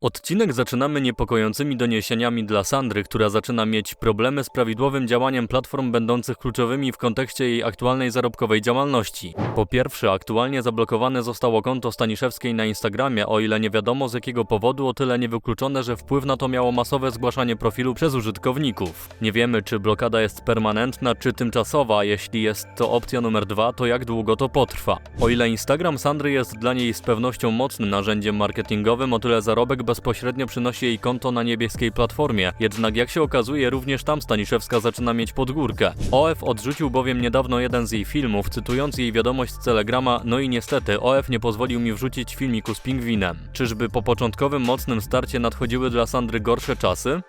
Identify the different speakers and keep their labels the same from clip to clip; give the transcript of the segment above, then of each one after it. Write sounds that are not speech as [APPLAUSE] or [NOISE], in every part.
Speaker 1: Odcinek zaczynamy niepokojącymi doniesieniami dla Sandry, która zaczyna mieć problemy z prawidłowym działaniem platform będących kluczowymi w kontekście jej aktualnej zarobkowej działalności. Po pierwsze, aktualnie zablokowane zostało konto Staniszewskiej na Instagramie, o ile nie wiadomo z jakiego powodu, o tyle niewykluczone, że wpływ na to miało masowe zgłaszanie profilu przez użytkowników. Nie wiemy, czy blokada jest permanentna, czy tymczasowa, jeśli jest to opcja numer dwa, to jak długo to potrwa. O ile Instagram Sandry jest dla niej z pewnością mocnym narzędziem marketingowym, o tyle zarobek bezpośrednio przynosi jej konto na niebieskiej platformie. Jednak jak się okazuje, również tam Staniszewska zaczyna mieć podgórkę. OF odrzucił bowiem niedawno jeden z jej filmów, cytując jej wiadomość z Telegrama, no i niestety OF nie pozwolił mi wrzucić filmiku z pingwinem. Czyżby po początkowym mocnym starcie nadchodziły dla Sandry gorsze czasy?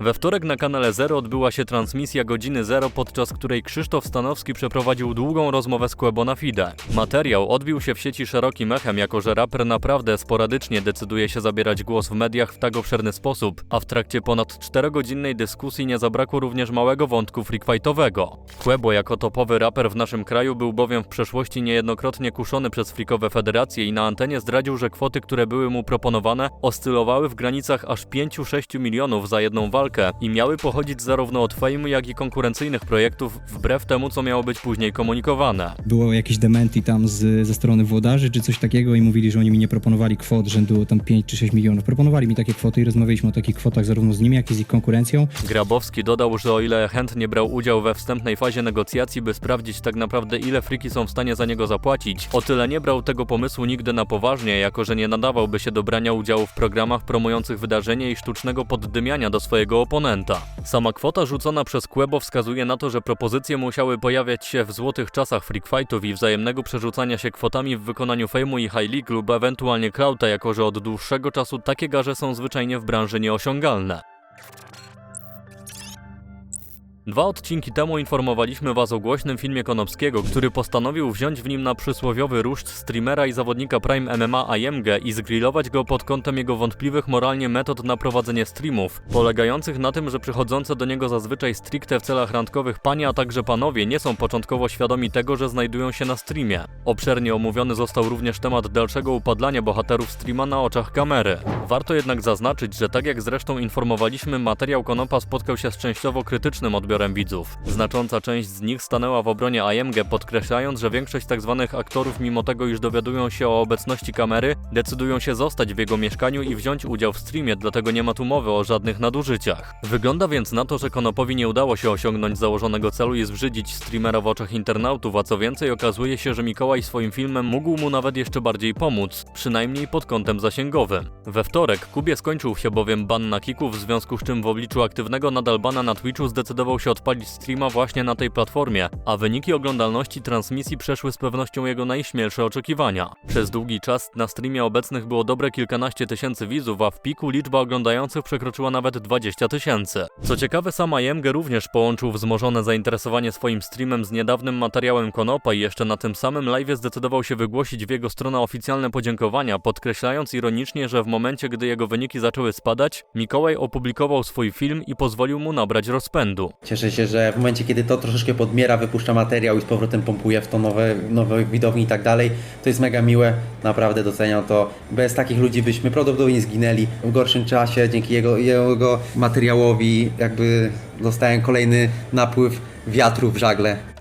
Speaker 1: We wtorek na kanale Zero odbyła się transmisja godziny Zero, podczas której Krzysztof Stanowski przeprowadził długą rozmowę z Quebo na Fide. Materiał odbił się w sieci szerokim echem, jako że raper naprawdę sporadycznie decyduje się zabierać głos w mediach w tak obszerny sposób, a w trakcie ponad 4-godzinnej dyskusji nie zabrakło również małego wątku freakfightowego. Quebo jako topowy raper w naszym kraju był bowiem w przeszłości niejednokrotnie kuszony przez frikowe federacje i na antenie zdradził, że kwoty, które były mu proponowane, oscylowały w granicach aż 5-6 milionów za jedną walkę i miały pochodzić zarówno od fejmu, jak i konkurencyjnych projektów, wbrew temu, co miało być później komunikowane.
Speaker 2: Było jakieś dementi tam z, ze strony włodarzy czy coś takiego i mówili, że oni mi nie proponowali kwot rzędu tam 5 czy 6 milionów. Proponowali mi takie kwoty i rozmawialiśmy o takich kwotach zarówno z nimi, jak i z ich konkurencją.
Speaker 1: Grabowski dodał, że o ile chętnie brał udział we wstępnej fazie negocjacji, by sprawdzić tak naprawdę ile friki są w stanie za niego zapłacić, o tyle nie brał tego pomysłu nigdy na poważnie, jako że nie nadawałby się do brania udziału w programach promujących wydarzenie i sztucznego poddymiania do swojego oponenta. Sama kwota rzucona przez Quebo wskazuje na to, że propozycje musiały pojawiać się w złotych czasach freak fightów i wzajemnego przerzucania się kwotami w wykonaniu fejmu i high league lub ewentualnie klauta, jako że od dłuższego czasu takie garze są zwyczajnie w branży nieosiągalne. Dwa odcinki temu informowaliśmy Was o głośnym filmie Konopskiego, który postanowił wziąć w nim na przysłowiowy ruszt streamera i zawodnika Prime MMA IMG i zgrillować go pod kątem jego wątpliwych moralnie metod na prowadzenie streamów, polegających na tym, że przychodzące do niego zazwyczaj stricte w celach randkowych panie, a także panowie nie są początkowo świadomi tego, że znajdują się na streamie. Obszernie omówiony został również temat dalszego upadlania bohaterów streama na oczach kamery. Warto jednak zaznaczyć, że tak jak zresztą informowaliśmy, materiał Konopa spotkał się z częściowo krytycznym odbiorem widzów. Znacząca część z nich stanęła w obronie AMG, podkreślając, że większość tzw. aktorów, mimo tego, iż dowiadują się o obecności kamery, decydują się zostać w jego mieszkaniu i wziąć udział w streamie, dlatego nie ma tu mowy o żadnych nadużyciach. Wygląda więc na to, że Konopowi nie udało się osiągnąć założonego celu i zbrzydzić streamera w oczach internautów, a co więcej okazuje się, że Mikołaj swoim filmem mógł mu nawet jeszcze bardziej pomóc, przynajmniej pod kątem zasięgowym. We wtorek Kubie skończył się bowiem ban na kiku, w związku z czym w obliczu aktywnego nadal bana na Twitchu zdecydował się odpalić streama właśnie na tej platformie, a wyniki oglądalności transmisji przeszły z pewnością jego najśmielsze oczekiwania. Przez długi czas na streamie obecnych było dobre kilkanaście tysięcy widzów, a w piku liczba oglądających przekroczyła nawet 20 tysięcy. Co ciekawe, sama IMG również połączył wzmożone zainteresowanie swoim streamem z niedawnym materiałem Konopa i jeszcze na tym samym live zdecydował się wygłosić w jego stronę oficjalne podziękowania, podkreślając ironicznie, że w momencie, gdy jego wyniki zaczęły spadać, Mikołaj opublikował swój film i pozwolił mu nabrać rozpędu.
Speaker 3: Cieszę się, że w momencie, kiedy to troszeczkę podmiera, wypuszcza materiał i z powrotem pompuje w to nowe, nowe widownie i tak dalej, to jest mega miłe, naprawdę doceniam to. Bez takich ludzi byśmy prawdopodobnie zginęli w gorszym czasie, dzięki jego, jego materiałowi jakby dostałem kolejny napływ wiatru w żagle.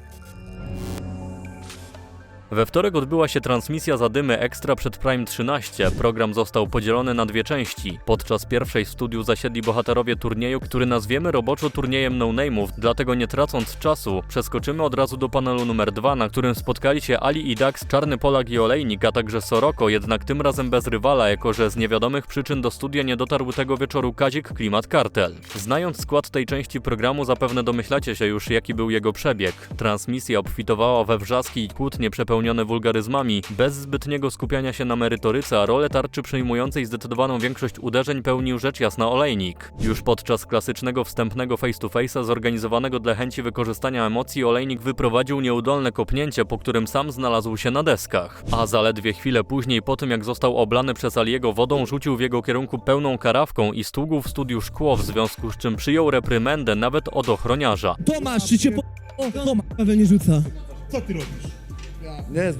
Speaker 1: We wtorek odbyła się transmisja Zadymy Ekstra przed Prime 13. Program został podzielony na dwie części. Podczas pierwszej w studiu zasiedli bohaterowie turnieju, który nazwiemy roboczo turniejem no-name'ów, dlatego nie tracąc czasu, przeskoczymy od razu do panelu numer 2, na którym spotkali się Ali i Dax, Czarny Polak i Olejnik, a także Soroko, jednak tym razem bez rywala, jako że z niewiadomych przyczyn do studia nie dotarł tego wieczoru Kazik Klimat Kartel. Znając skład tej części programu, zapewne domyślacie się już, jaki był jego przebieg. Transmisja obfitowała we wrzaski i kłótnie przepełnione wulgaryzmami, bez zbytniego skupiania się na merytoryce, a rolę tarczy przejmującej zdecydowaną większość uderzeń pełnił rzecz jasna olejnik. Już podczas klasycznego wstępnego face to face'a zorganizowanego dla chęci wykorzystania emocji olejnik wyprowadził nieudolne kopnięcie, po którym sam znalazł się na deskach. A zaledwie chwilę później, po tym jak został oblany przez Aliego wodą, rzucił w jego kierunku pełną karawką i stługł w studiu szkło, w związku z czym przyjął reprymendę nawet od ochroniarza.
Speaker 4: Tomasz, czy cię po... O, Tomasz, nie rzuca.
Speaker 5: Co ty robisz?
Speaker 4: Nie,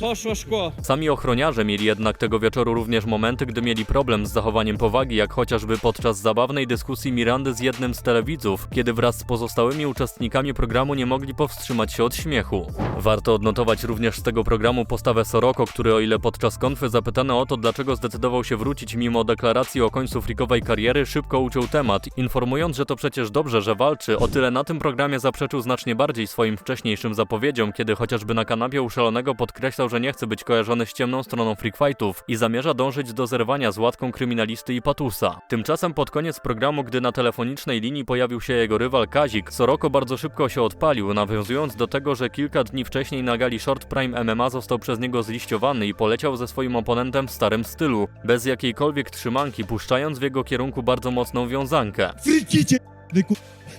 Speaker 5: Poszło szkło.
Speaker 1: Sami ochroniarze mieli jednak tego wieczoru również momenty, gdy mieli problem z zachowaniem powagi, jak chociażby podczas zabawnej dyskusji Mirandy z jednym z telewidzów, kiedy wraz z pozostałymi uczestnikami programu nie mogli powstrzymać się od śmiechu. Warto odnotować również z tego programu postawę Soroko, który o ile podczas konfy zapytany o to, dlaczego zdecydował się wrócić mimo deklaracji o końcu frikowej kariery, szybko uciął temat, informując, że to przecież dobrze, że walczy, o tyle na tym programie zaprzeczył znacznie bardziej swoim wcześniejszym zapowiedziom, kiedy chociażby na kanapie u szalonego podkreślał, że nie chce być kojarzony z ciemną stroną freak fightów i zamierza dążyć do zerwania z łatką kryminalisty i patusa. Tymczasem pod koniec programu, gdy na telefonicznej linii pojawił się jego rywal Kazik, Soroko bardzo szybko się odpalił, nawiązując do tego, że kilka dni wcześniej na gali Short Prime MMA został przez niego zliściowany i poleciał ze swoim oponentem w starym stylu, bez jakiejkolwiek trzymanki, puszczając w jego kierunku bardzo mocną wiązankę.
Speaker 6: Frikicie, wy ku...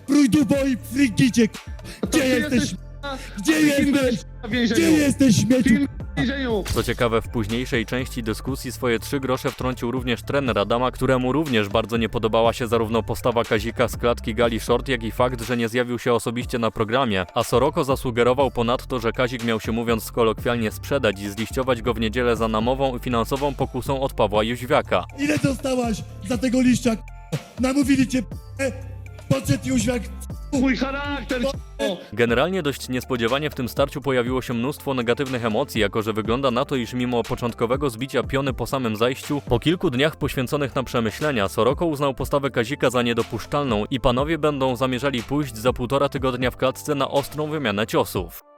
Speaker 6: Prójdubo i frikicie, ku... Gdzie jesteś? Gdzie jesteś? Gdzie jesteś, śmieciu?
Speaker 5: Więzieniu.
Speaker 1: Co ciekawe, w późniejszej części dyskusji swoje trzy grosze wtrącił również trener Adama, któremu również bardzo nie podobała się zarówno postawa Kazika z klatki Gali Short, jak i fakt, że nie zjawił się osobiście na programie, a Soroko zasugerował ponadto, że Kazik miał się mówiąc kolokwialnie sprzedać i zliściować go w niedzielę za namową i finansową pokusą od Pawła Jóźwiaka.
Speaker 6: Ile dostałaś za tego liścia. Namówili cię, p***e? Podszedł Jóźwiak,
Speaker 5: Mój charakter.
Speaker 1: Generalnie dość niespodziewanie w tym starciu pojawiło się mnóstwo negatywnych emocji, jako że wygląda na to, iż mimo początkowego zbicia piony po samym zajściu, po kilku dniach poświęconych na przemyślenia, Soroko uznał postawę Kazika za niedopuszczalną i panowie będą zamierzali pójść za półtora tygodnia w klatce na ostrą wymianę ciosów.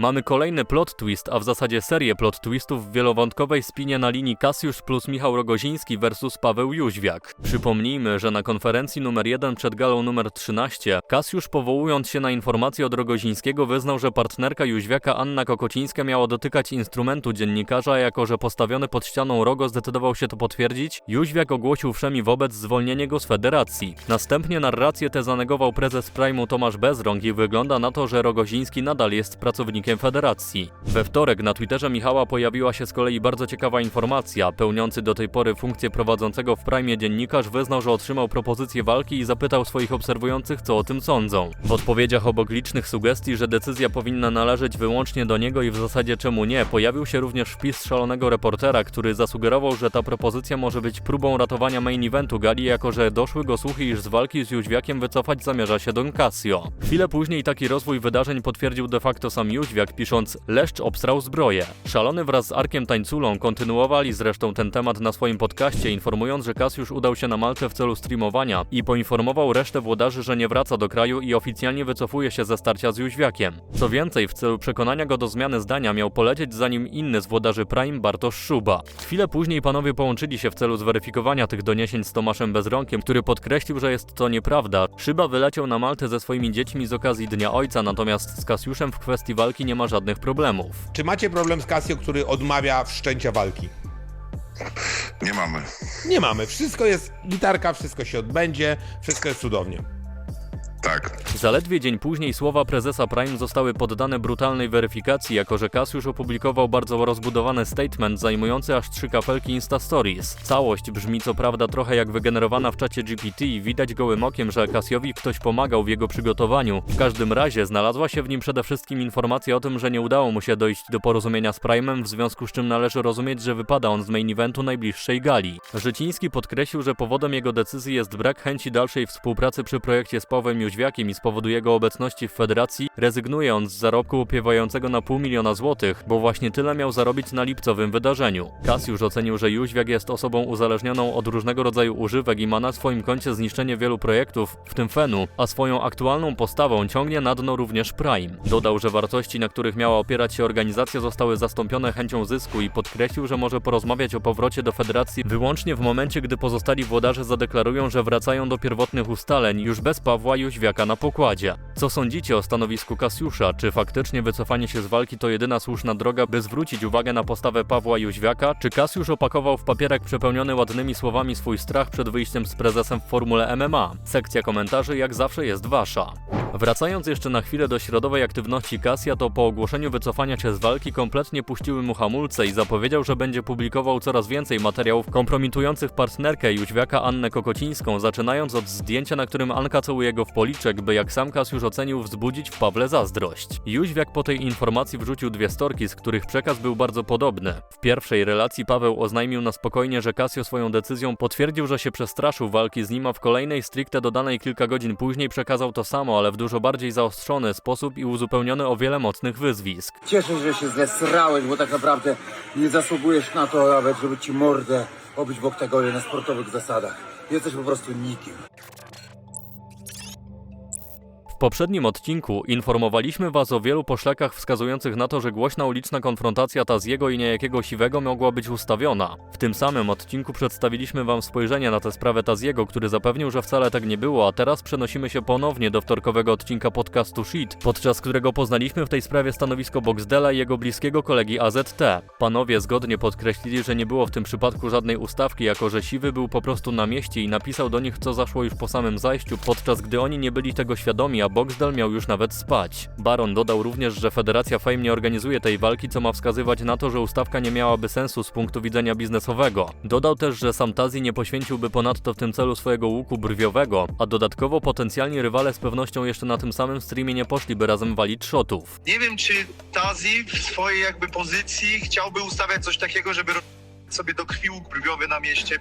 Speaker 1: Mamy kolejny plot twist, a w zasadzie serię plot twistów w wielowątkowej spinie na linii Kasiusz plus Michał Rogoziński versus Paweł Jóźwiak. Przypomnijmy, że na konferencji numer 1 przed galą numer 13 Kasiusz powołując się na informację od Rogozińskiego wyznał, że partnerka Jóźwiaka Anna Kokocińska miała dotykać instrumentu dziennikarza, jako że postawiony pod ścianą Rogo zdecydował się to potwierdzić, Jóźwiak ogłosił wszemi wobec zwolnienie go z federacji. Następnie narrację tę zanegował prezes Prime'u Tomasz Bezrąg i wygląda na to, że Rogoziński nadal jest pracownikiem federacji. We wtorek na Twitterze Michała pojawiła się z kolei bardzo ciekawa informacja. Pełniący do tej pory funkcję prowadzącego w Prime dziennikarz wyznał, że otrzymał propozycję walki i zapytał swoich obserwujących, co o tym sądzą. W odpowiedziach obok licznych sugestii, że decyzja powinna należeć wyłącznie do niego i w zasadzie czemu nie, pojawił się również wpis szalonego reportera, który zasugerował, że ta propozycja może być próbą ratowania main eventu gali, jako że doszły go słuchy, iż z walki z Jóźwiakiem wycofać zamierza się Don Casio. Chwilę później taki rozwój wydarzeń potwierdził de facto sam Jóźwiak, pisząc Leszcz obstrał zbroję. Szalony wraz z Arkiem Tańculą kontynuowali zresztą ten temat na swoim podcaście, informując, że Kasiusz udał się na Maltę w celu streamowania i poinformował resztę włodarzy, że nie wraca do kraju i oficjalnie wycofuje się ze starcia z Jóźwiakiem. Co więcej, w celu przekonania go do zmiany zdania miał polecieć za nim inny z włodarzy Prime, Bartosz Szuba. Chwilę później panowie połączyli się w celu zweryfikowania tych doniesień z Tomaszem Bezrąkiem, który podkreślił, że jest to nieprawda. Szyba wyleciał na Maltę ze swoimi dziećmi z okazji Dnia Ojca, natomiast z Kasiuszem w kwestii walki nie ma żadnych problemów.
Speaker 4: Czy macie problem z Casio, który odmawia wszczęcia walki?
Speaker 7: Nie mamy.
Speaker 4: Nie mamy. Wszystko jest gitarka, wszystko się odbędzie, wszystko jest cudownie.
Speaker 7: Tak.
Speaker 1: Zaledwie dzień później słowa prezesa Prime zostały poddane brutalnej weryfikacji, jako że Kasiusz opublikował bardzo rozbudowany statement zajmujący aż trzy kafelki Insta Stories. Całość brzmi co prawda trochę jak wygenerowana w czacie GPT i widać gołym okiem, że Kasiowi ktoś pomagał w jego przygotowaniu. W każdym razie znalazła się w nim przede wszystkim informacja o tym, że nie udało mu się dojść do porozumienia z Prime'em, w związku z czym należy rozumieć, że wypada on z main eventu najbliższej gali. Życiński podkreślił, że powodem jego decyzji jest brak chęci dalszej współpracy przy projekcie z Pawłem Jóźwiakiem i z powodu jego obecności w federacji rezygnuje on z zarobku opiewającego na pół miliona złotych, bo właśnie tyle miał zarobić na lipcowym wydarzeniu. Kasiusz ocenił, że Jóźwiak jest osobą uzależnioną od różnego rodzaju używek i ma na swoim koncie zniszczenie wielu projektów, w tym Fenu, a swoją aktualną postawą ciągnie na dno również Prime. Dodał, że wartości, na których miała opierać się organizacja zostały zastąpione chęcią zysku i podkreślił, że może porozmawiać o powrocie do federacji wyłącznie w momencie, gdy pozostali włodarze zadeklarują, że wracają do pierwotnych ustaleń, już bez Pawła Jóźwiaka na pokładzie. Co sądzicie o stanowisku Kasiusza? Czy faktycznie wycofanie się z walki to jedyna słuszna droga, by zwrócić uwagę na postawę Pawła Jóźwiaka? Czy Kasiusz opakował w papierek przepełniony ładnymi słowami swój strach przed wyjściem z prezesem w formule MMA? Sekcja komentarzy jak zawsze jest wasza. Wracając jeszcze na chwilę do środowej aktywności Kasia, to po ogłoszeniu wycofania się z walki kompletnie puściły mu hamulce i zapowiedział, że będzie publikował coraz więcej materiałów kompromitujących partnerkę Jóźwiaka Annę Kokocińską, zaczynając od zdjęcia, na którym Anka całuje go w policzku, by jak sam Kasiusz ocenił wzbudzić w Pawle zazdrość. Jóźwiak po tej informacji wrzucił dwie storki, z których przekaz był bardzo podobny. W pierwszej relacji Paweł oznajmił na spokojnie, że Kasio swoją decyzją potwierdził, że się przestraszył walki z nim, a w kolejnej stricte dodanej kilka godzin później przekazał to samo, ale w dużo bardziej zaostrzony sposób i uzupełniony o wiele mocnych wyzwisk.
Speaker 8: Cieszę się, że się zesrałeś, bo tak naprawdę nie zasługujesz na to nawet, żeby ci mordę obić w oktagonie na sportowych zasadach. Jesteś po prostu nikim.
Speaker 1: Poprzednim odcinku informowaliśmy Was o wielu poszlakach wskazujących na to, że głośna uliczna konfrontacja Taziego i niejakiego Siwego mogła być ustawiona. W tym samym odcinku przedstawiliśmy Wam spojrzenie na tę sprawę Taziego, który zapewnił, że wcale tak nie było, a teraz przenosimy się ponownie do wtorkowego odcinka podcastu Shit, podczas którego poznaliśmy w tej sprawie stanowisko Boxdela i jego bliskiego kolegi AZT. Panowie zgodnie podkreślili, że nie było w tym przypadku żadnej ustawki, jako że Siwy był po prostu na mieście i napisał do nich, co zaszło już po samym zajściu, podczas gdy oni nie byli tego świadomi, a Boxdel miał już nawet spać. Baron dodał również, że Federacja Fame nie organizuje tej walki, co ma wskazywać na to, że ustawka nie miałaby sensu z punktu widzenia biznesowego. Dodał też, że sam Tazi nie poświęciłby ponadto w tym celu swojego łuku brwiowego, a dodatkowo potencjalni rywale z pewnością jeszcze na tym samym streamie nie poszliby razem walić shotów.
Speaker 9: Nie wiem, czy Tazi w swojej jakby pozycji chciałby ustawiać coś takiego, żeby sobie do krwi łuk brwiowy na mieście,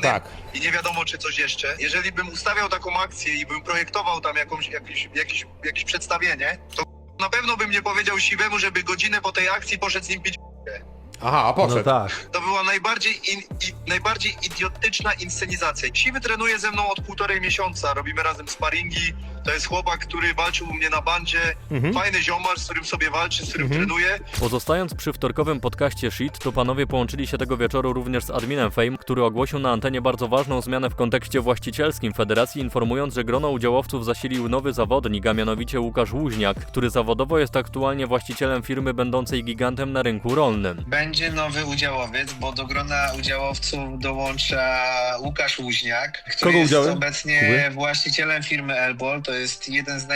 Speaker 4: tak.
Speaker 9: i nie wiadomo czy coś jeszcze. Jeżeli bym ustawiał taką akcję i bym projektował tam jakąś, jakieś, jakieś, jakieś przedstawienie, to na pewno bym nie powiedział Siwemu, żeby godzinę po tej akcji poszedł z nim pić.
Speaker 4: Aha, a poszedł.
Speaker 9: To była najbardziej, in, i, najbardziej idiotyczna inscenizacja. Siwy trenuje ze mną od półtorej miesiąca, robimy razem sparingi. To jest chłopak, który walczył u mnie na bandzie.
Speaker 4: Mhm.
Speaker 9: Fajny ziomal, z którym sobie walczy, z którym
Speaker 4: Mhm.
Speaker 9: trenuje.
Speaker 1: Pozostając przy wtorkowym podcaście Shit, to panowie połączyli się tego wieczoru również z adminem Fame, który ogłosił na antenie bardzo ważną zmianę w kontekście właścicielskim federacji, informując, że grono udziałowców zasilił nowy zawodnik, a mianowicie Łukasz Łuźniak, który zawodowo jest aktualnie właścicielem firmy będącej gigantem na rynku rolnym.
Speaker 9: Będzie nowy udziałowiec, bo do grona udziałowców dołącza Łukasz Łuźniak, który
Speaker 4: Kogo
Speaker 9: jest
Speaker 4: udziałem?
Speaker 9: obecnie
Speaker 4: Kuby?
Speaker 9: właścicielem firmy Elbol. To jest jeden z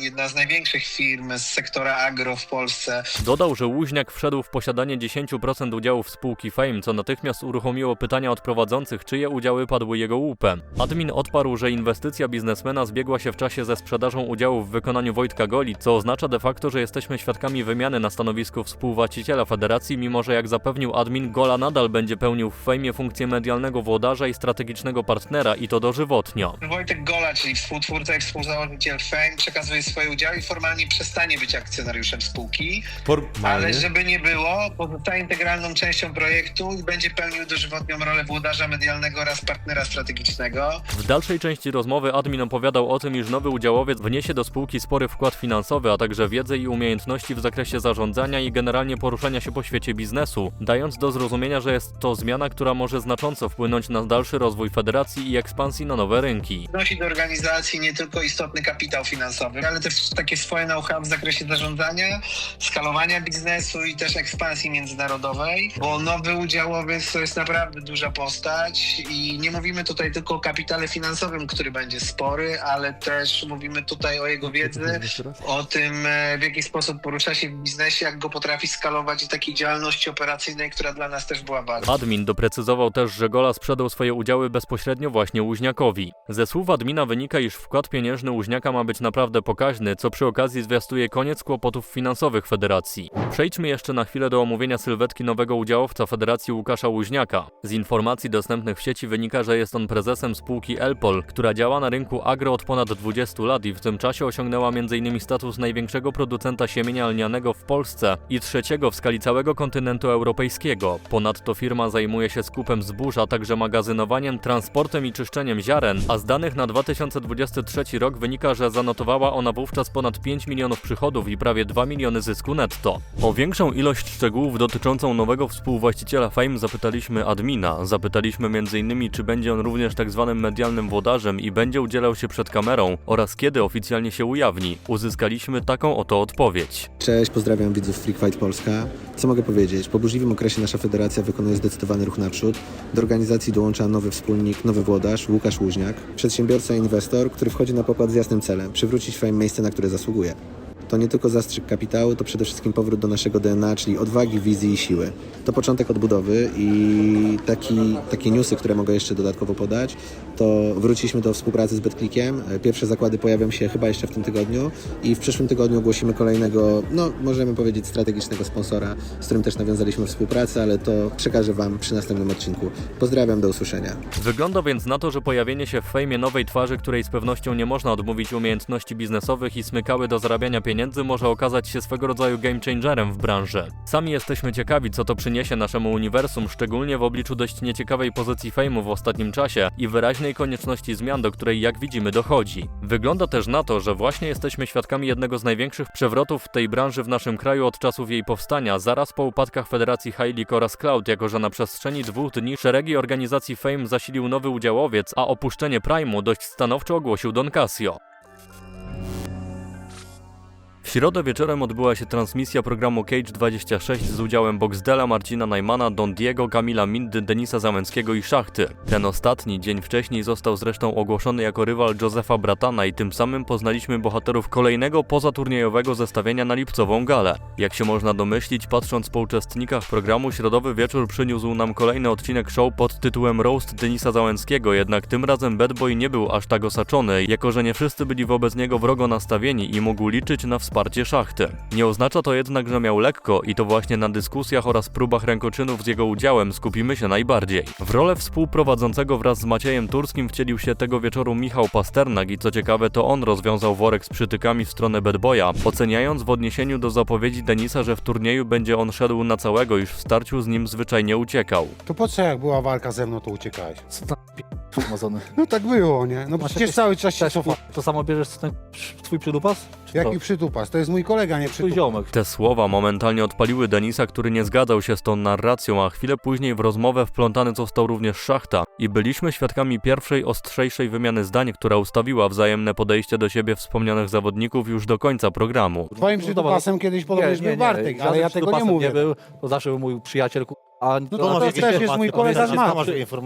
Speaker 9: jedna z największych firm z sektora agro w Polsce.
Speaker 1: Dodał, że Łuźniak wszedł w posiadanie 10% udziałów spółki Fame, co natychmiast uruchomiło pytania od prowadzących, czyje udziały padły jego łupem. Admin odparł, że inwestycja biznesmena zbiegła się w czasie ze sprzedażą udziałów w wykonaniu Wojtka Goli, co oznacza de facto, że jesteśmy świadkami wymiany na stanowisku współwłaściciela federacji, mimo że jak zapewnił admin, Gola nadal będzie pełnił w Fejmie funkcję medialnego włodarza i strategicznego partnera i to dożywotnio.
Speaker 9: Wojtek Gola, czyli współtwórca i współzałożyciel Fame, przekazuje swoje udziały i formalnie przestanie być akcjonariuszem spółki. Ale żeby nie było, pozostaje integralną częścią projektu i będzie pełnił dożywotnią rolę włodarza medialnego oraz partnera strategicznego.
Speaker 1: W dalszej części rozmowy admin opowiadał o tym, iż nowy udziałowiec wniesie do spółki spory wkład finansowy, a także wiedzę i umiejętności w zakresie zarządzania i generalnie poruszania się po świecie biznesu, dając do zrozumienia, że jest to zmiana, która może znacząco wpłynąć na dalszy rozwój federacji i ekspansji na nowe rynki.
Speaker 9: Wnosi do organizacji nie tylko istotny kapitał finansowy, ale też takie swoje know-how w zakresie zarządzania, skalowania biznesu i też ekspansji międzynarodowej, bo nowy udziałowiec to jest naprawdę duża postać i nie mówimy tutaj tylko o kapitale finansowym, który będzie spory, ale też mówimy tutaj o jego wiedzy, o tym e, w jaki sposób porusza się w biznesie, jak go potrafi skalować i takiej działalności operacyjnej, która dla nas też była ważna.
Speaker 1: Admin doprecyzował też, że Gola sprzedał swoje udziały bezpośrednio właśnie Łuźniakowi. Ze słów admina wynika, iż wkład pieniężny Łuźniaka ma być naprawdę pokaźny, co przy okazji zwiastuje koniec kłopotów finansowych federacji. Przejdźmy jeszcze na chwilę do omówienia sylwetki nowego udziałowca federacji Łukasza Łuźniaka. Z informacji dostępnych w sieci wynika, że jest on prezesem spółki Elpol, która działa na rynku agro od ponad 20 lat i w tym czasie osiągnęła m.in. status największego producenta siemienia lnianego w Polsce i trzeciego w skali całego kontynentu europejskiego. Ponadto firma zajmuje się skupem zbóż, a także magazynowaniem, transportem i czyszczeniem ziaren, a z danych na 2023 rok wynika, że zanotowała ona wówczas ponad 5 milionów przychodów i prawie 2 miliony zysku netto. O większą ilość szczegółów dotyczącą nowego współwłaściciela Fame zapytaliśmy admina. Zapytaliśmy m.in. czy będzie on również tak zwanym medialnym włodarzem i będzie udzielał się przed kamerą oraz kiedy oficjalnie się ujawni. Uzyskaliśmy taką oto odpowiedź.
Speaker 10: Cześć, pozdrawiam widzów Freak Fight Polska. Co mogę powiedzieć? Po burzliwym okresie nasza federacja wykonuje zdecydowany ruch naprzód. Do organizacji dołącza nowy wspólnik, nowy włodarz, Łukasz Łuźniak. Przedsiębiorca i inwestor, który wchodzi na pokład z jasnym celem przywrócić Fame miejsce, na które zasługuje. To nie tylko zastrzyk kapitału, to przede wszystkim powrót do naszego DNA, czyli odwagi, wizji i siły. To początek odbudowy i taki, takie newsy, które mogę jeszcze dodatkowo podać, to wróciliśmy do współpracy z BetClickiem. Pierwsze zakłady pojawią się chyba jeszcze w tym tygodniu i w przyszłym tygodniu ogłosimy kolejnego, no możemy powiedzieć strategicznego sponsora, z którym też nawiązaliśmy współpracę, ale to przekażę Wam przy następnym odcinku. Pozdrawiam, do usłyszenia.
Speaker 1: Wygląda więc na to, że pojawienie się w fejmie nowej twarzy, której z pewnością nie można odmówić umiejętności biznesowych i smykały do zarabiania pieniędzy, może okazać się swego rodzaju game changerem w branży. Sami jesteśmy ciekawi, co to przyniesie naszemu uniwersum, szczególnie w obliczu dość nieciekawej pozycji fejmu w ostatnim czasie i wyraźnej konieczności zmian, do której jak widzimy dochodzi. Wygląda też na to, że właśnie jesteśmy świadkami jednego z największych przewrotów w tej branży w naszym kraju od czasów jej powstania, zaraz po upadkach Federacji League oraz Cloud, jako że na przestrzeni dwóch dni szeregi organizacji Fame zasilił nowy udziałowiec, a opuszczenie Prime'u dość stanowczo ogłosił Don Casio. W środę wieczorem odbyła się transmisja programu Cage 26 z udziałem Boxdela, Marcina Najmana, Don Diego, Kamila Mindy, Denisa Załęckiego i Szachty. Ten ostatni dzień wcześniej został zresztą ogłoszony jako rywal Josefa Bratana i tym samym poznaliśmy bohaterów kolejnego pozaturniejowego zestawienia na lipcową galę. Jak się można domyślić, patrząc po uczestnikach programu, środowy wieczór przyniósł nam kolejny odcinek show pod tytułem Roast Denisa Załęckiego, jednak tym razem Bad Boy nie był aż tak osaczony, jako że nie wszyscy byli wobec niego wrogo nastawieni i mógł liczyć na wsparcie szachty. Nie oznacza to jednak, że miał lekko i to właśnie na dyskusjach oraz próbach rękoczynów z jego udziałem skupimy się najbardziej. W rolę współprowadzącego wraz z Maciejem Turskim wcielił się tego wieczoru Michał Pasternak i co ciekawe to on rozwiązał worek z przytykami w stronę Bad Boya, oceniając w odniesieniu do zapowiedzi Denisa, że w turnieju będzie on szedł na całego, iż w starciu z nim zwyczajnie uciekał.
Speaker 11: To po co jak była walka ze mną, to uciekałeś?
Speaker 5: Co tam Amazony?
Speaker 11: No tak było, nie? No
Speaker 5: Masz
Speaker 11: przecież
Speaker 5: jakieś-
Speaker 11: cały czas się cofa.
Speaker 5: to samo bierzesz co ten twój przydupas? Czy
Speaker 11: Jaki
Speaker 5: to?
Speaker 11: przytupas? To jest mój kolega, nie
Speaker 5: Twój
Speaker 11: przytupas.
Speaker 5: ziomek.
Speaker 1: Te słowa momentalnie odpaliły Denisa, który nie zgadzał się z tą narracją, a chwilę później w rozmowę wplątany został również Szachta i byliśmy świadkami pierwszej, ostrzejszej wymiany zdań, która ustawiła wzajemne podejście do siebie wspomnianych zawodników już do końca programu.
Speaker 11: Twoim
Speaker 5: No
Speaker 11: przytupasem kiedyś podobnież był Bartek, ale ja tego nie
Speaker 5: przydupasem
Speaker 11: mówię.
Speaker 5: Nie był, to zawsze był mój przyjaciel, ku... a
Speaker 11: No to masz też jest mój kolega z mat.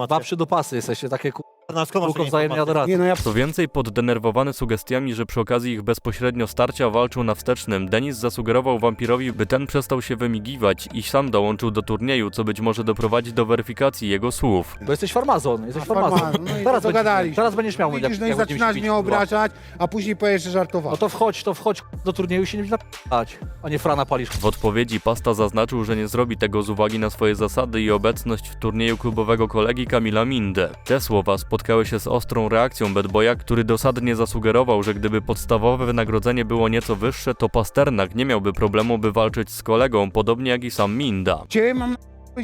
Speaker 5: Dwa przydupasy jesteście, takie ku...
Speaker 6: skąd masz
Speaker 5: Tylko wzajemnej adoracji.
Speaker 11: Nie no ja
Speaker 1: Co więcej, poddenerwowany sugestiami, że przy okazji ich bezpośrednio starcia walczył na wstecznym, Denis zasugerował wampirowi, by ten przestał się wymigiwać i sam dołączył do turnieju, co być może doprowadzi do weryfikacji jego słów.
Speaker 5: Bo jesteś farmazon, jesteś farmazon.
Speaker 11: farmazon, no i
Speaker 5: teraz,
Speaker 11: dogadaliśmy.
Speaker 5: będziesz, teraz będziesz miał,
Speaker 11: widzisz, no i
Speaker 5: będziemy
Speaker 11: zaczynasz
Speaker 5: się
Speaker 11: mnie obrażać, a później powiesz, że żartowałem.
Speaker 5: No to wchodź, to wchodź do turnieju i się nie będzie napać, a nie frana palisz.
Speaker 1: W odpowiedzi Pasta zaznaczył, że nie zrobi tego z uwagi na swoje zasady i obecność w turnieju klubowego kolegi Kamila Mindę. Te słowa spotkały się z ostrą reakcją Bad Boya, który dosadnie zasugerował, że gdyby podstawowe wynagrodzenie było nieco wyższe, to Pasternak nie miałby problemu, by walczyć z kolegą, podobnie jak i sam Minda.
Speaker 11: Cię mam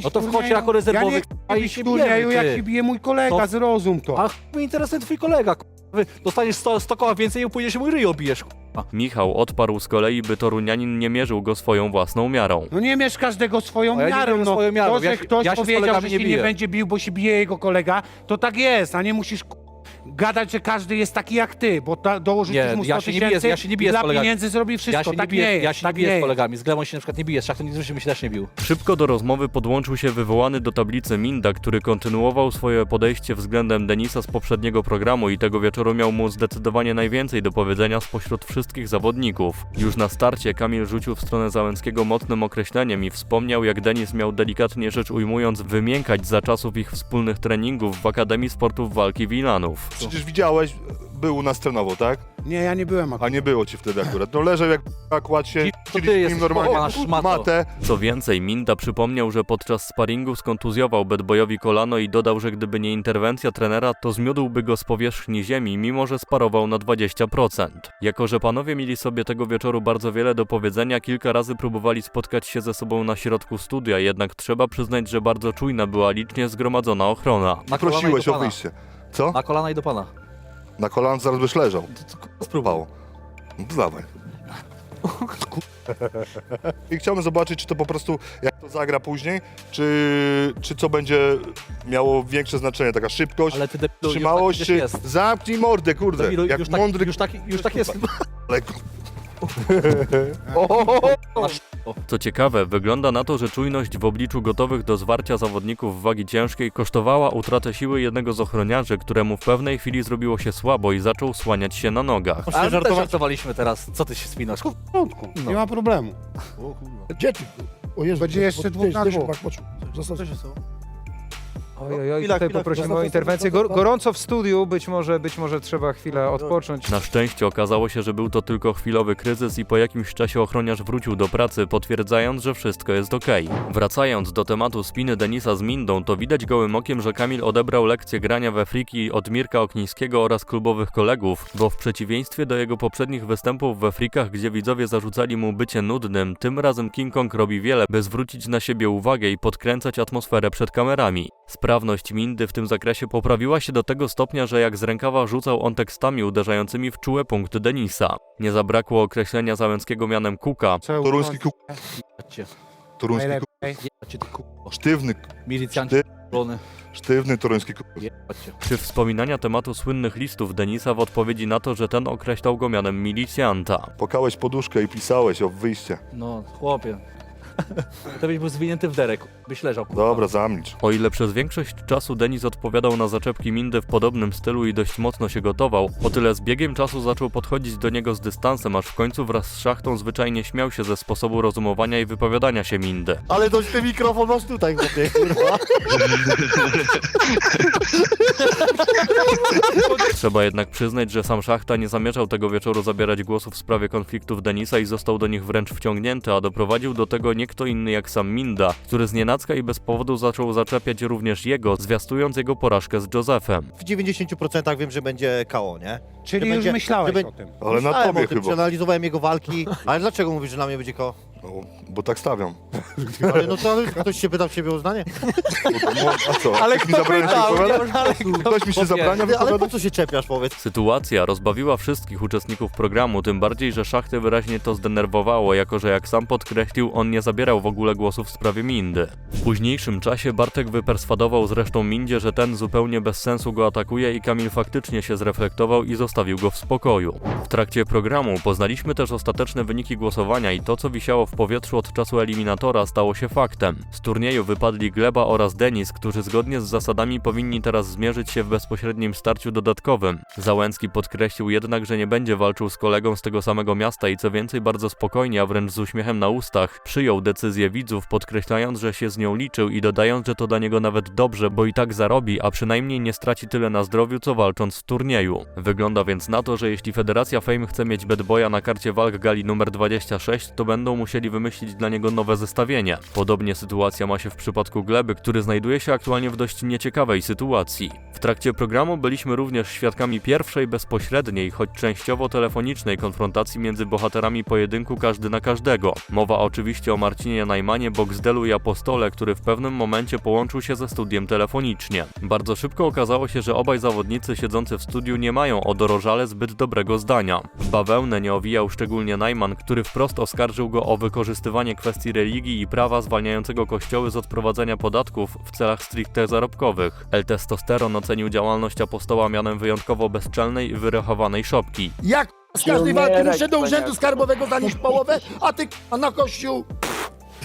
Speaker 5: No to wchodź jako rezerwowy,
Speaker 11: Ja
Speaker 5: a
Speaker 11: nie
Speaker 5: i
Speaker 11: chcę
Speaker 5: się
Speaker 11: turnieju, jak
Speaker 5: ty.
Speaker 11: się bije mój kolega,
Speaker 5: To-
Speaker 11: zrozum to.
Speaker 5: A chuj mnie interesuje twój kolega. Wy Dostaniesz 100, 100 koła więcej i pójdziesz i mój ryj obijesz.
Speaker 1: Michał odparł z kolei, by Torunianin nie mierzył go swoją własną miarą.
Speaker 11: No nie mierz każdego swoją
Speaker 5: A ja nie
Speaker 11: miarą,
Speaker 5: biorę
Speaker 11: no.
Speaker 5: swoją miarą.
Speaker 11: To, że
Speaker 5: Ja się-
Speaker 11: ktoś
Speaker 5: ja się z
Speaker 11: powiedział, że się
Speaker 5: nie biję.
Speaker 11: będzie bił, bo się bije jego kolega, to tak jest, a nie musisz gadać, że każdy jest taki jak ty, bo ta, dołożysz
Speaker 5: Nie,
Speaker 11: mu 100
Speaker 5: ja się nie biję-
Speaker 11: tysięcy
Speaker 5: ja się nie
Speaker 11: i
Speaker 5: biję z
Speaker 11: dla
Speaker 5: kolegami.
Speaker 11: pieniędzy zrobi wszystko,
Speaker 5: Ja się nie
Speaker 11: tak
Speaker 5: biję,
Speaker 11: nie jest,
Speaker 5: ja się
Speaker 11: tak
Speaker 5: nie biję
Speaker 11: nie
Speaker 5: z
Speaker 11: jest.
Speaker 5: kolegami, z Glemą się na przykład nie biję, z Szachtem nigdy się też nie bił.
Speaker 1: Szybko do rozmowy podłączył się wywołany do tablicy Minda, który kontynuował swoje podejście względem Denisa z poprzedniego programu i tego wieczoru miał mu zdecydowanie najwięcej do powiedzenia spośród wszystkich zawodników. Już na starcie Kamil rzucił w stronę Załęckiego mocnym określeniem i wspomniał, jak Denis miał delikatnie rzecz ujmując wymiękać za czasów ich wspólnych treningów w Akademii Sportów Walki Wilanów.
Speaker 7: Przecież widziałeś, był u nas trenował, tak?
Speaker 11: Nie, ja nie byłem akurat.
Speaker 7: A nie było ci wtedy akurat. No leżał jak kładł się,
Speaker 5: Ci- to ty
Speaker 7: nim
Speaker 5: jesteś
Speaker 7: normalnie
Speaker 5: szmato.
Speaker 7: matę.
Speaker 1: Co więcej, Minda przypomniał, że podczas sparingu skontuzjował Bedboyowi kolano i dodał, że gdyby nie interwencja trenera, to zmiódłby go z powierzchni ziemi, mimo że sparował na 20%. Jako, że panowie mieli sobie tego wieczoru bardzo wiele do powiedzenia, kilka razy próbowali spotkać się ze sobą na środku studia, jednak trzeba przyznać, że bardzo czujna była licznie zgromadzona ochrona.
Speaker 5: Na kolana i
Speaker 7: Prosiłeś
Speaker 5: do
Speaker 7: o
Speaker 5: pana.
Speaker 7: wyjście. Co?
Speaker 5: Na kolana i do pana.
Speaker 7: Na kolan zaraz byś leżał.
Speaker 5: Spróbuj.
Speaker 7: No to dawaj. [LAUGHS] I chciałbym zobaczyć, czy to po prostu, jak to zagra później, czy, czy co będzie miało większe znaczenie, taka szybkość,
Speaker 5: Ale ty debilu, już
Speaker 7: trzymałość,
Speaker 5: tak
Speaker 7: czy
Speaker 5: jest.
Speaker 7: zamknij mordę, kurde,
Speaker 5: Debilu,
Speaker 7: jak
Speaker 5: już tak,
Speaker 7: mądry
Speaker 5: już tak, już tak jest.
Speaker 7: ale
Speaker 1: Co ciekawe, wygląda na to, że czujność w obliczu gotowych do zwarcia zawodników wagi ciężkiej kosztowała utratę siły jednego z ochroniarzy, któremu w pewnej chwili zrobiło się słabo i zaczął słaniać się na nogach.
Speaker 5: Ale my też żartowaliśmy teraz. Co ty się spinasz?
Speaker 11: W porządku, nie ma problemu.
Speaker 6: Gdzie ty? O Jezu,
Speaker 11: Będzie jeszcze dwóch na dwóch.
Speaker 6: Zostaw.
Speaker 12: Oj, oj, oj,
Speaker 6: Chwila,
Speaker 12: tutaj
Speaker 6: chwila,
Speaker 12: poprosimy
Speaker 6: chwila.
Speaker 12: o interwencję. Gor- gorąco w studiu, być może, być może trzeba chwilę odpocząć.
Speaker 1: Na szczęście okazało się, że był to tylko chwilowy kryzys i po jakimś czasie ochroniarz wrócił do pracy, potwierdzając, że wszystko jest ok. Wracając do tematu spiny Denisa z Mindą, to widać gołym okiem, że Kamil odebrał lekcję grania we friki od Mirka Oknińskiego oraz klubowych kolegów, bo w przeciwieństwie do jego poprzednich występów we frikach, gdzie widzowie zarzucali mu bycie nudnym, tym razem King Kong robi wiele, by zwrócić na siebie uwagę i podkręcać atmosferę przed kamerami. Sprawność Mindy w tym zakresie poprawiła się do tego stopnia, że jak z rękawa rzucał on tekstami uderzającymi w czułe punkty Denisa. Nie zabrakło określenia Załęckiego mianem Kuka,
Speaker 7: Toruński kuk. Toruński kuk. Sztywny,
Speaker 5: Milicjanci p***lony.
Speaker 7: sztywny toruński kuk.
Speaker 1: Czy wspominania tematu słynnych listów Denisa w odpowiedzi na to, że ten określał go mianem milicjanta.
Speaker 7: Pokałeś poduszkę i pisałeś o wyjście.
Speaker 5: No, chłopie. [LAUGHS] To byś był zwinięty w derek. Byś leżał. kurwa.
Speaker 7: Dobra, zamilcz.
Speaker 1: O ile przez większość czasu Denis odpowiadał na zaczepki Mindy w podobnym stylu i dość mocno się gotował, o tyle z biegiem czasu zaczął podchodzić do niego z dystansem, aż w końcu wraz z szachtą zwyczajnie śmiał się ze sposobu rozumowania i wypowiadania się Mindy.
Speaker 6: Ale dość ten mikrofon masz tutaj, chłopie, kurwa. [LAUGHS]
Speaker 1: Trzeba jednak przyznać, że sam Szachta nie zamierzał tego wieczoru zabierać głosu w sprawie konfliktów Denisa i został do nich wręcz wciągnięty, a doprowadził do tego nie kto inny jak sam Minda, który z nienacka i bez powodu zaczął zaczepiać również jego, zwiastując jego porażkę z Josephem.
Speaker 6: W 90% wiem, że będzie KO, nie?
Speaker 11: Czyli
Speaker 6: Że
Speaker 11: już
Speaker 6: będzie-
Speaker 11: myślałeś
Speaker 6: że be-
Speaker 11: o tym.
Speaker 7: Ale na
Speaker 6: Myślałem
Speaker 7: tobie
Speaker 6: o tym,
Speaker 7: chyba.
Speaker 6: Przeanalizowałem jego walki. [LAUGHS] Ale dlaczego mówisz, że na mnie będzie KO?
Speaker 7: No, bo tak stawiam. [LAUGHS]
Speaker 6: Ale no to ktoś się pytał ciebie o zdanie?
Speaker 7: No, a co?
Speaker 5: Ale
Speaker 7: Ktoś mi
Speaker 5: kto
Speaker 7: zabrania
Speaker 5: pytał?
Speaker 7: wypowiadać?
Speaker 5: Nie, ale kto-
Speaker 7: Ktoś mi się zabrania
Speaker 6: Ale po
Speaker 7: wypowiadać?
Speaker 6: co się czepiasz, powiedz?
Speaker 1: Sytuacja rozbawiła wszystkich uczestników programu, tym bardziej, że Szachty wyraźnie to zdenerwowało, jako że jak sam podkreślił, on nie zabierał w ogóle głosu w sprawie Mindy. W późniejszym czasie Bartek wyperswadował zresztą Mindzie, że ten zupełnie bez sensu go atakuje i Kamil faktycznie się zreflektował i zostawił go w spokoju. W trakcie programu poznaliśmy też ostateczne wyniki głosowania i to, co wisiało w powietrzu od czasu eliminatora, stało się faktem. Z turnieju wypadli Gleba oraz Denis, którzy zgodnie z zasadami powinni teraz zmierzyć się w bezpośrednim starciu dodatkowym. Załęcki podkreślił jednak, że nie będzie walczył z kolegą z tego samego miasta i co więcej bardzo spokojnie, a wręcz z uśmiechem na ustach, przyjął decyzję widzów, podkreślając, że się z nią liczył i dodając, że to dla niego nawet dobrze, bo i tak zarobi, a przynajmniej nie straci tyle na zdrowiu, co walcząc w turnieju. Wygląda więc na to, że jeśli Federacja Fame chce mieć Bad Boya na karcie walk gali numer 26, to będą musieli wymyślić dla niego nowe zestawienie. Podobnie sytuacja ma się w przypadku Gleby, który znajduje się aktualnie w dość nieciekawej sytuacji. W trakcie programu byliśmy również świadkami pierwszej bezpośredniej, choć częściowo telefonicznej konfrontacji między bohaterami pojedynku każdy na każdego. Mowa oczywiście o Marcinie Najmanie, Boxdelu i Apostole, który w pewnym momencie połączył się ze studiem telefonicznie. Bardzo szybko okazało się, że obaj zawodnicy siedzący w studiu nie mają o Dorożale zbyt dobrego zdania. Bawełnę nie owijał szczególnie Najman, który wprost oskarżył go o wykorzystywanie kwestii religii i prawa zwalniającego kościoły z odprowadzenia podatków w celach stricte zarobkowych. L-testosteron ocenił działalność apostoła mianem wyjątkowo bezczelnej i wyrachowanej szopki.
Speaker 6: Jak z każdej walki muszę do urzędu skarbowego zanieść połowę, a ty k***a, na kościół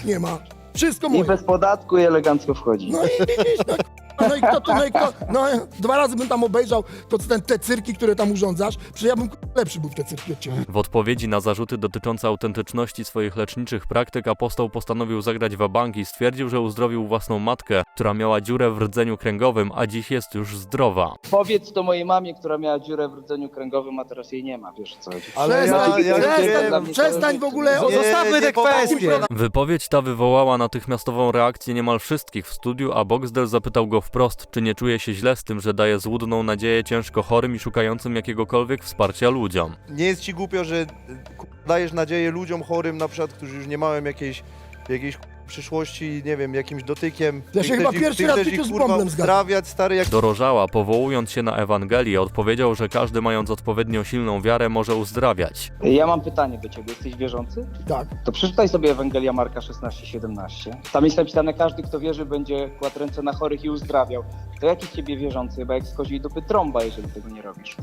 Speaker 6: nie ma. Wszystko moje.
Speaker 12: bez podatku i elegancko wchodzi.
Speaker 6: No i widzisz, no, no i kto to, no i kto, no dwa razy bym tam obejrzał to, co ten, te cyrki, które tam urządzasz, przecież ja bym k***a, lepszy był w te cyrki od ciebie.
Speaker 1: W odpowiedzi na zarzuty dotyczące autentyczności swoich leczniczych praktyk apostoł postanowił zagrać wabank i stwierdził, że uzdrowił własną matkę, która miała dziurę w rdzeniu kręgowym, a dziś jest już zdrowa.
Speaker 12: Powiedz to mojej mamie, która miała dziurę w rdzeniu kręgowym, a teraz jej nie ma, wiesz co chodzi.
Speaker 6: Przestań,
Speaker 12: ja- ja
Speaker 6: przestań,
Speaker 12: nie-
Speaker 6: przestań w ogóle.
Speaker 12: Zostawmy te kwestie.
Speaker 1: Wypowiedź ta wywołała natychmiastową reakcję niemal wszystkich w studiu, a Boxdel zapytał go wprost, czy nie czuje się źle z tym, że daje złudną nadzieję ciężko chorym i szukającym jakiegokolwiek wsparcia ludziom.
Speaker 13: Nie jest ci głupio, że ku- dajesz nadzieję ludziom chorym, na przykład, którzy już nie mają jakiejś, jakiejś przyszłości, nie wiem, jakimś dotykiem.
Speaker 6: Ja
Speaker 13: Ty
Speaker 6: się
Speaker 13: chcesz
Speaker 6: chyba
Speaker 13: ich-
Speaker 6: pierwszy
Speaker 13: ty
Speaker 6: raz w życiu
Speaker 13: ich,
Speaker 6: z
Speaker 13: kurwa,
Speaker 6: Bąblem zgadzam.
Speaker 13: stary, jak
Speaker 1: Dorożała, powołując się na Ewangelię, odpowiedział, że każdy mając odpowiednio silną wiarę może uzdrawiać.
Speaker 12: Ja mam pytanie do ciebie, jesteś wierzący?
Speaker 6: Tak.
Speaker 12: To przeczytaj sobie Ewangelia Marka 16-17. Tam jest napisane, każdy kto wierzy będzie kładł ręce na chorych i uzdrawiał. To jaki z ciebie wierzący? Bo jak z koziej dupy trąba, jeżeli tego nie robisz.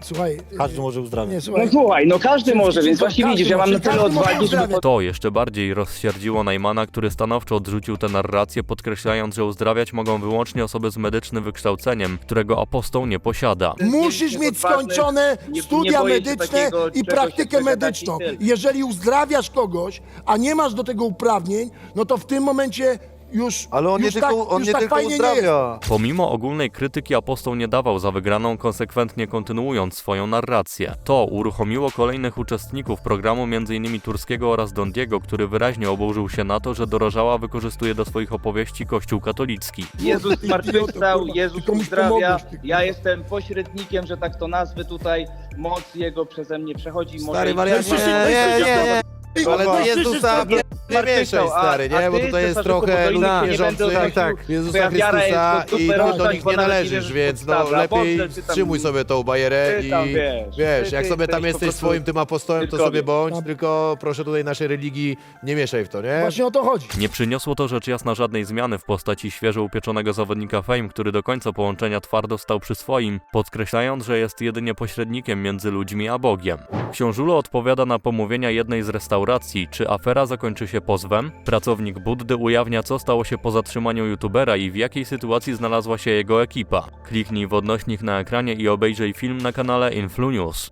Speaker 6: Słuchaj.
Speaker 5: Każdy może uzdrawiać.
Speaker 6: Nie,
Speaker 12: No
Speaker 6: słuchaj.
Speaker 12: słuchaj, no każdy może, więc
Speaker 6: Każdy
Speaker 12: właśnie widzisz, ja mam na tyle
Speaker 6: każdy może
Speaker 12: odwagi, żeby
Speaker 6: uzdrawiać.
Speaker 1: To jeszcze bardziej rozsierdziło Najmana, który stanowczo odrzucił tę narrację, podkreślając, że uzdrawiać mogą wyłącznie osoby z medycznym wykształceniem, którego apostoł nie posiada.
Speaker 6: Musisz
Speaker 12: jest
Speaker 6: mieć
Speaker 12: odważny,
Speaker 6: skończone
Speaker 12: nie- nie
Speaker 6: studia
Speaker 12: boję się
Speaker 6: medyczne
Speaker 12: takiego
Speaker 6: i
Speaker 12: czegoś,
Speaker 6: praktykę
Speaker 12: jak
Speaker 6: medyczną. Jeżeli uzdrawiasz kogoś, a nie masz do tego uprawnień, no to w tym momencie już,
Speaker 13: Ale on nie
Speaker 6: już
Speaker 13: tylko,
Speaker 6: tak,
Speaker 13: on
Speaker 6: już
Speaker 13: nie
Speaker 6: tak
Speaker 13: tylko
Speaker 6: fajnie nie jest.
Speaker 13: uzdrawia.
Speaker 1: Pomimo ogólnej krytyki apostoł nie dawał za wygraną, konsekwentnie kontynuując swoją narrację. To uruchomiło kolejnych uczestników programu, m.in. Turskiego oraz Dondiego, który wyraźnie oburzył się na to, że Dorożała wykorzystuje do swoich opowieści Kościół katolicki.
Speaker 12: Jezus zmartwychwstał, Jezus
Speaker 6: komuś
Speaker 12: uzdrawia,
Speaker 6: pomogłeś, ty
Speaker 12: ja jestem pośrednikiem, że tak to nazwy tutaj, moc Jego przeze mnie przechodzi. może
Speaker 13: Stary
Speaker 12: i-
Speaker 13: wariacie, nie, nie, nie, nie. Ale do Jezusa nie, mieszaj, stary, nie? Bo tutaj jest trochę ludzi wierzących
Speaker 5: tak, tak.
Speaker 13: w Jezusa Chrystusa i
Speaker 12: super
Speaker 13: do nich nie należysz, więc no lepiej
Speaker 12: ty
Speaker 13: wstrzymuj sobie tą bajerę
Speaker 12: ty
Speaker 13: i
Speaker 12: wiesz, ty-
Speaker 13: jak
Speaker 12: ty
Speaker 13: sobie tam
Speaker 12: jesteś
Speaker 13: swoim tym apostołem, to sobie bądź, tylko proszę tutaj naszej religii nie mieszaj w to, nie?
Speaker 6: Właśnie o to chodzi.
Speaker 1: Nie przyniosło to rzecz jasna żadnej zmiany w postaci świeżo upieczonego zawodnika Fame, który do końca połączenia twardo stał przy swoim, podkreślając, że jest jedynie pośrednikiem między ludźmi a Bogiem. Książulo odpowiada na pomówienia jednej z restauracji, czy afera zakończy się pozwem. Pracownik Buddy ujawnia, co stało się po zatrzymaniu youtubera i w jakiej sytuacji znalazła się jego ekipa. Kliknij w odnośnik na ekranie i obejrzyj film na kanale Influ News.